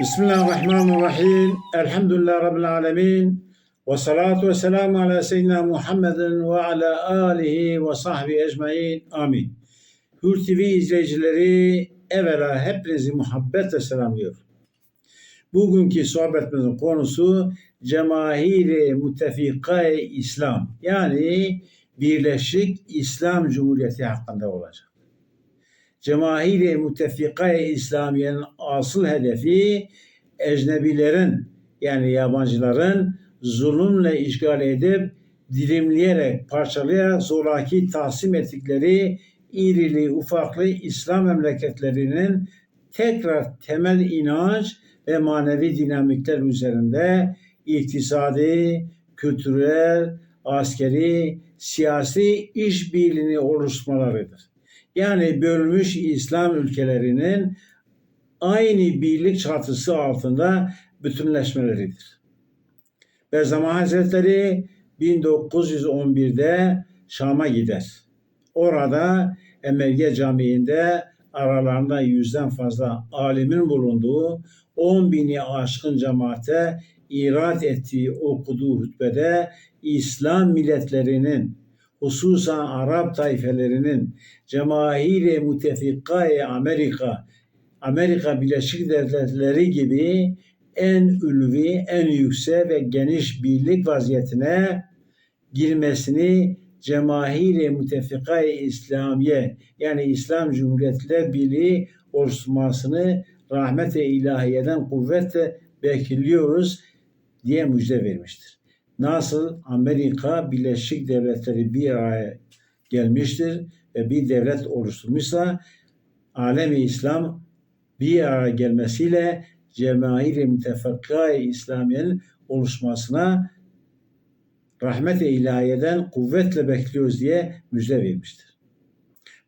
Bismillahirrahmanirrahim. Elhamdülillah Rabbil alemin. Ve salatu ve selamu ala seyyidina Muhammedin ve ala alihi ve sahbihi ecmain. Amin. Hür TV izleyicileri evvela hepinizi muhabbetle selamlıyor. Bugünkü sohbetimizin konusu Cemahiri Müttefikay İslam yani Birleşik İslam Cumhuriyeti hakkında olacak. Cemahiri Müttefikay İslamiye'nin asıl hedefi ecnebilerin yani yabancıların zulümle işgal edip dilimleyerek, parçalayarak zoraki tahsim ettikleri irili ufaklı İslam memleketlerinin tekrar temel inanç ve manevi dinamikler üzerinde iktisadi, kültürel, askeri, siyasi işbirliğini oluşturmalarıdır. Yani bölünmüş İslam ülkelerinin aynı birlik çatısı altında bütünleşmeleridir. Berzama Hazretleri 1911'de Şam'a gider. Orada Emeviye Camii'nde aralarında yüzden fazla alimin bulunduğu 10 bini aşkın cemaate irat ettiği okuduğu hutbede İslam milletlerinin hususan Arap tayfelerinin mütefikayı Amerika, Amerika Birleşik Devletleri gibi en ülvi, en yüksek ve geniş birlik vaziyetine girmesini Cemahiri Mütefikayı İslamiye yani İslam Cumhuriyetler Birliği oluşturmasını rahmet-i ilahiyeden kuvvetle bekliyoruz diye müjde vermiştir. Nasıl Amerika Birleşik Devletleri bir araya gelmiştir ve bir devlet oluşturmuşsa alemi İslam bir araya gelmesiyle Cemair-i Mütefakkai İslamiye'nin oluşmasına rahmet-i ilahiyeden kuvvetle bekliyoruz diye müjde vermiştir.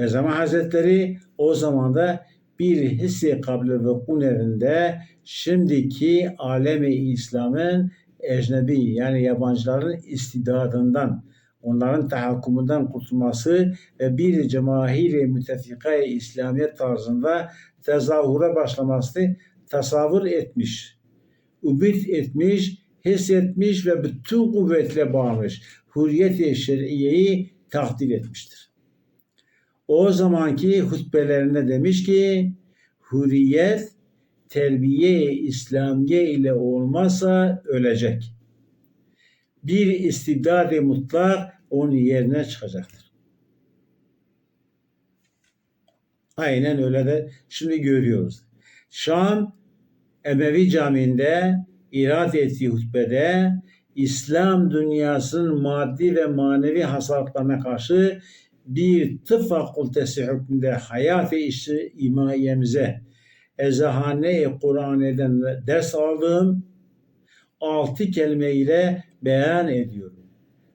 Ve zaman Hazretleri o zaman da bir hissi kabli ve evinde şimdiki alemi İslam'ın ecnebi yani yabancıların istidadından, onların tahakkumundan kurtulması ve bir cemahiri mütefika İslamiyet tarzında tezahüre başlamasını tasavvur etmiş, ümit etmiş, hissetmiş ve bütün kuvvetle bağlamış. Hürriyet-i şer'iyeyi takdir etmiştir. O zamanki hutbelerinde demiş ki hürriyet terbiye İslamiye ile olmazsa ölecek. Bir istibdad mutlak onun yerine çıkacaktır. Aynen öyle de şimdi görüyoruz. Şam Emevi Camii'nde irat ettiği hutbede İslam dünyasının maddi ve manevi hasarlarına karşı bir tıp fakültesi hükmünde hayat ve işi imayemize Ezahane-i Kur'an'dan ders aldığım altı kelime ile beyan ediyorum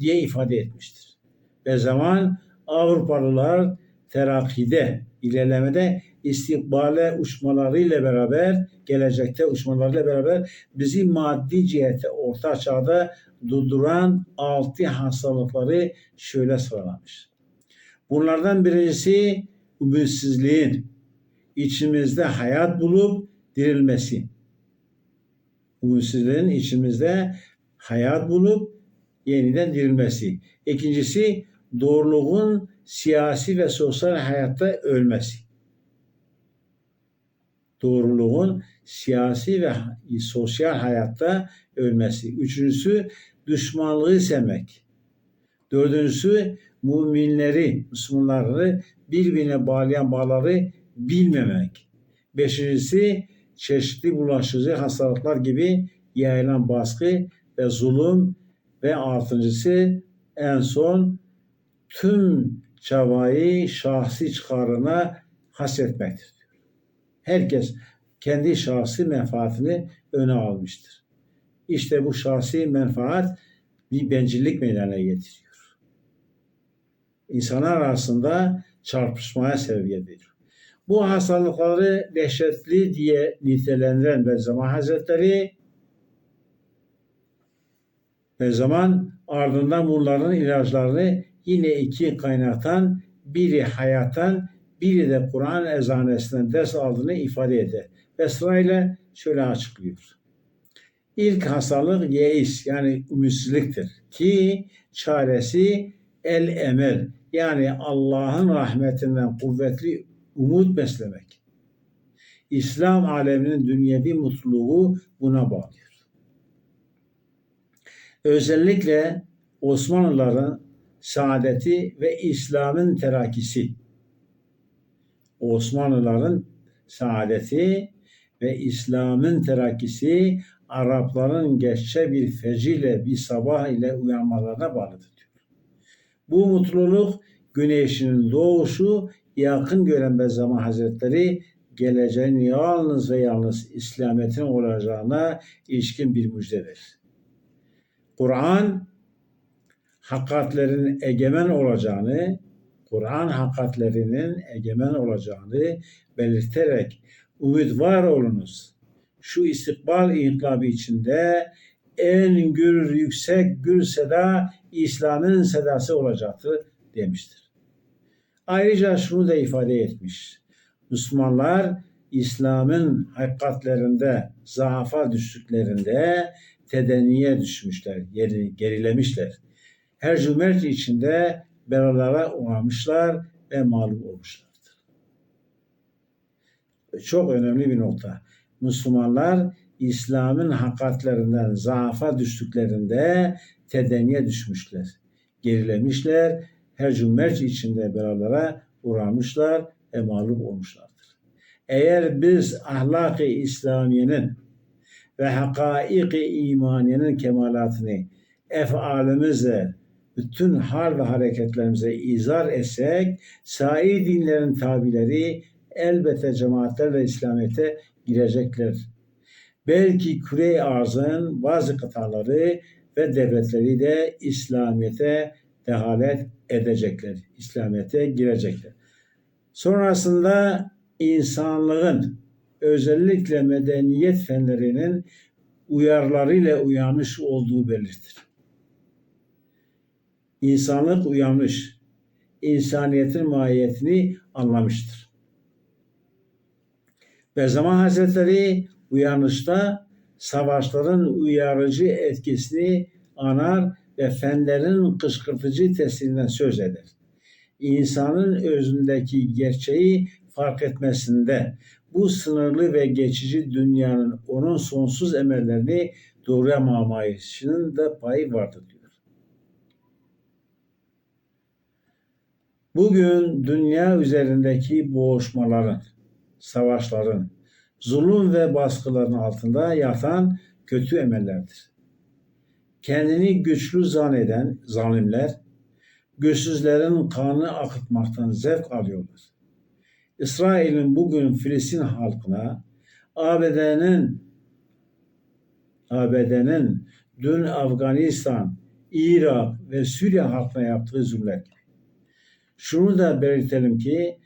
diye ifade etmiştir. Ve zaman Avrupalılar terakide, ilerlemede istikbale uçmalarıyla beraber, gelecekte uçmalarıyla beraber bizi maddi cihete orta çağda durduran altı hastalıkları şöyle sıralamış. Bunlardan birincisi ümitsizliğin, içimizde hayat bulup dirilmesi. Ümitsizliğin içimizde hayat bulup yeniden dirilmesi. İkincisi doğruluğun siyasi ve sosyal hayatta ölmesi. Doğruluğun siyasi ve sosyal hayatta ölmesi. Üçüncüsü düşmanlığı sevmek. Dördüncüsü müminleri, Müslümanları birbirine bağlayan bağları bilmemek. Beşincisi çeşitli bulaşıcı hastalıklar gibi yayılan baskı ve zulüm ve altıncısı en son tüm çabayı şahsi çıkarına hasretmektir. Herkes kendi şahsi menfaatini öne almıştır. İşte bu şahsi menfaat bir bencillik meydana getiriyor. İnsanlar arasında çarpışmaya sebebiyet veriyor. Bu hastalıkları dehşetli diye nitelendiren Bediüzzaman Hazretleri zaman ardından bunların ilaçlarını yine iki kaynaktan biri hayattan biri de Kur'an ezanesinden ders aldığını ifade eder. Ve sırayla şöyle açıklıyor. İlk hastalık yeis yani ümitsizliktir ki çaresi el emel yani Allah'ın rahmetinden kuvvetli umut beslemek. İslam aleminin dünyevi mutluluğu buna bağlıyor. Özellikle Osmanlıların saadeti ve İslam'ın terakisi. Osmanlıların saadeti ve İslam'ın terakisi Arapların geççe bir feciyle bir sabah ile uyanmalarına bağlıdır. Bu mutluluk güneşinin doğuşu yakın gören Bezzama Hazretleri geleceğin yalnız ve yalnız İslamiyet'in olacağına ilişkin bir müjdedir. Kur'an hakikatlerin egemen olacağını, Kur'an hakikatlerinin egemen olacağını belirterek ümit var olunuz. Şu istikbal inkılabı içinde en gür yüksek gür seda İslam'ın sedası olacaktır demiştir. Ayrıca şunu da ifade etmiş. Müslümanlar İslam'ın hakikatlerinde zaafa düştüklerinde tedeniye düşmüşler, geri, gerilemişler. Her cümerç içinde belalara uğramışlar ve mağlup olmuşlardır. Çok önemli bir nokta. Müslümanlar İslam'ın hakikatlerinden zaafa düştüklerinde tedeniye düşmüşler. Gerilemişler, her cümerç içinde belalara uğramışlar ve mağlup olmuşlardır. Eğer biz ahlak-ı İslamiye'nin ve hakaik-i imaniyenin kemalatını efalimizle bütün hal ve hareketlerimize izar etsek, sair dinlerin tabileri elbette cemaatlerle İslamiyet'e girecekler. Belki küre arzın bazı kıtaları ve devletleri de İslamiyet'e dehalet edecekler. İslamiyet'e girecekler. Sonrasında insanlığın özellikle medeniyet fenlerinin uyarlarıyla uyanmış olduğu belirtir. İnsanlık uyanmış, insaniyetin mahiyetini anlamıştır. Ve zaman Hazretleri uyanışta savaşların uyarıcı etkisini anar ve fenlerin kışkırtıcı tesirinden söz eder. İnsanın özündeki gerçeği fark etmesinde bu sınırlı ve geçici dünyanın onun sonsuz emellerini doğrayamamayışının da payı vardır diyor. Bugün dünya üzerindeki boğuşmaların, savaşların, zulüm ve baskıların altında yatan kötü emellerdir. Kendini güçlü zanneden zalimler, güçsüzlerin kanı akıtmaktan zevk alıyorlar. İsrail'in bugün Filistin halkına ABD'nin ABD'nin dün Afganistan, Irak ve Suriye halkına yaptığı gibi. Şunu da belirtelim ki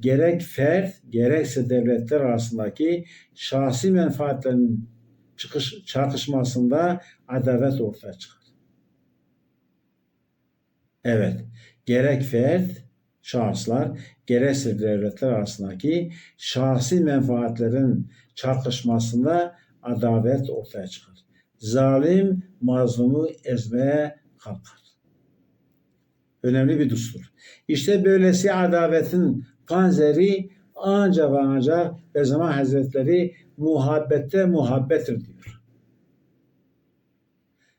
gerek fert gerekse devletler arasındaki şahsi menfaatlerin çıkış, çarpışmasında adalet ortaya çıkar. Evet, gerek fert, şahıslar, gerekse devletler arasındaki şahsi menfaatlerin çarpışmasında adalet ortaya çıkar. Zalim mazlumu ezmeye kalkar. Önemli bir düstur. İşte böylesi adavetin panzeri ancak ve ancak ve zaman hazretleri muhabbette muhabbettir diyor.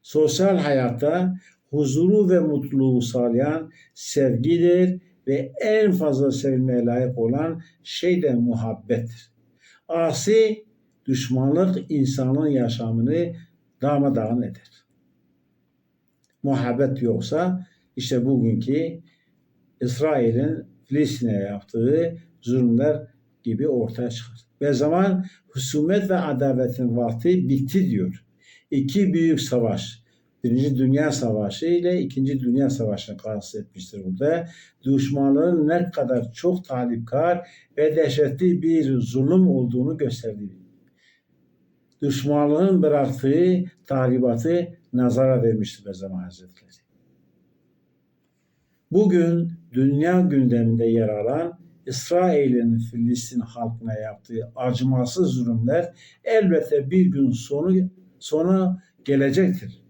Sosyal hayatta huzuru ve mutluluğu sağlayan sevgidir ve en fazla sevilmeye layık olan şey de muhabbettir. Asi düşmanlık insanın yaşamını darmadağın eder. Muhabbet yoksa işte bugünkü İsrail'in Filistin'e yaptığı zulümler gibi ortaya çıkar. Ve zaman husumet ve adavetin vakti bitti diyor. İki büyük savaş, Birinci Dünya Savaşı ile İkinci Dünya Savaşı'nı kastetmiştir burada. Düşmanların ne kadar çok talipkar ve dehşetli bir zulüm olduğunu gösterdi. Düşmanlığın bıraktığı tahribatı nazara vermiştir Bezama Hazretleri. Bugün dünya gündeminde yer alan İsrail'in Filistin halkına yaptığı acımasız zulümler elbette bir gün sonu sona gelecektir.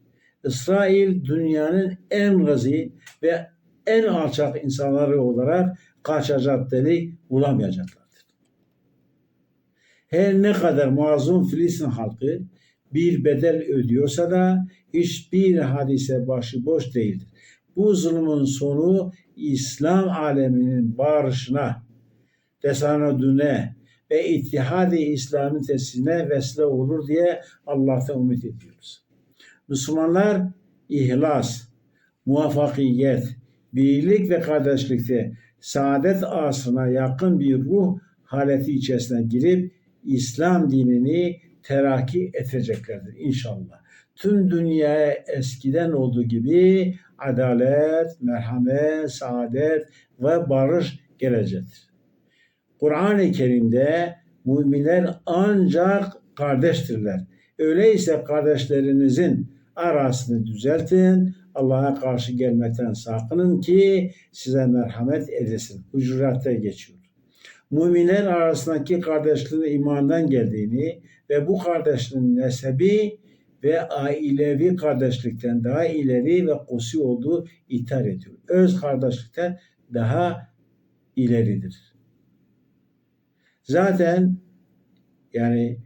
İsrail dünyanın en gazi ve en alçak insanları olarak kaçacak delik bulamayacaklardır. Her ne kadar mazlum Filistin halkı bir bedel ödüyorsa da hiçbir hadise başıboş değildir. Bu zulmün sonu İslam aleminin barışına, tesanüdüne ve ittihadi İslam'ın tesisine vesile olur diye Allah'tan ümit ediyoruz. Müslümanlar ihlas, muvaffakiyet, birlik ve kardeşlikte saadet asrına yakın bir ruh haleti içerisine girip İslam dinini terakki edeceklerdir inşallah. Tüm dünyaya eskiden olduğu gibi adalet, merhamet, saadet ve barış gelecektir. Kur'an-ı Kerim'de müminler ancak kardeştirler. Öyleyse kardeşlerinizin arasını düzeltin, Allah'a karşı gelmekten sakının ki size merhamet edesin. Hucuratta geçiyor. Müminler arasındaki kardeşliğin imandan geldiğini ve bu kardeşliğin nesebi ve ailevi kardeşlikten daha ileri ve kusi olduğu ithal ediyor. Öz kardeşlikten daha ileridir. Zaten yani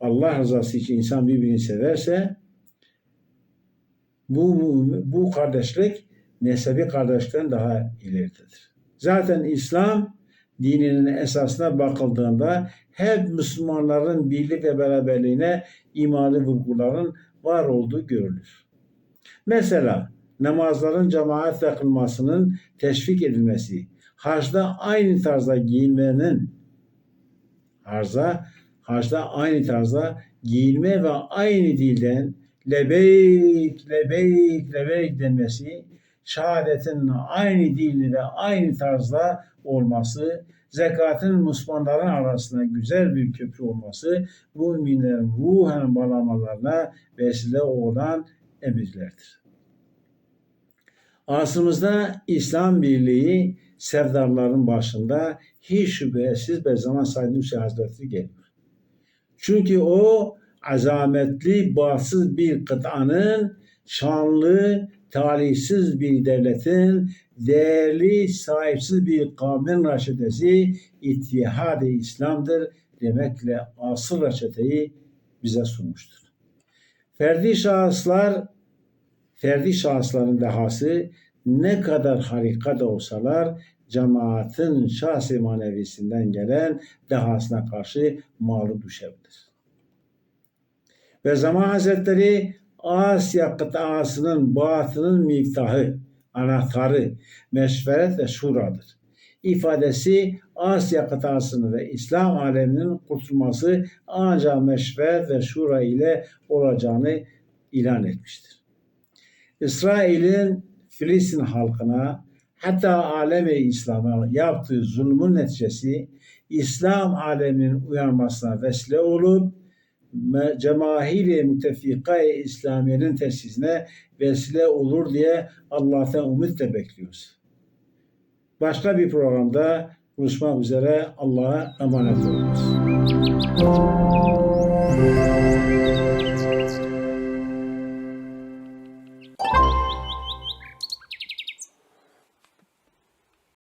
Allah rızası için insan birbirini severse bu, bu kardeşlik nesebi kardeşlikten daha ileridedir. Zaten İslam dininin esasına bakıldığında hep Müslümanların birlik ve beraberliğine imalı vurguların var olduğu görülür. Mesela namazların cemaatle kılmasının teşvik edilmesi, hacda aynı tarzda giyinmenin, harza, hacda aynı tarzda giyinme ve aynı dilden lebeyk, lebeyk, lebeyk denmesi, şehadetin aynı dilde ve aynı tarzda olması, zekatın Müslümanların arasında güzel bir köprü olması, müminlerin ruhen bağlamalarına vesile olan emirlerdir. Asrımızda İslam Birliği sevdarların başında hiç şüphesiz bir zaman Said Nursi Hazretleri geliyor. Çünkü o azametli, bağımsız bir kıtanın şanlı, talihsiz bir devletin değerli, sahipsiz bir kavmin raşidesi ittihad-ı İslam'dır demekle asıl reçeteyi bize sunmuştur. Ferdi şahıslar, ferdi şahısların dehası ne kadar harika da olsalar cemaatin şahsi manevisinden gelen dehasına karşı mağlup düşebilir. Ve Zaman Hazretleri Asya kıtasının batının miftahı, anahtarı, meşveret ve şuradır. İfadesi Asya kıtasını ve İslam aleminin kurtulması ancak meşveret ve şura ile olacağını ilan etmiştir. İsrail'in Filistin halkına hatta alemi İslam'a yaptığı zulmün neticesi İslam aleminin uyanmasına vesile olup cemahiri mütefika-i İslamiye'nin tesisine vesile olur diye Allah'tan da bekliyoruz. Başka bir programda buluşmak üzere Allah'a emanet olunuz.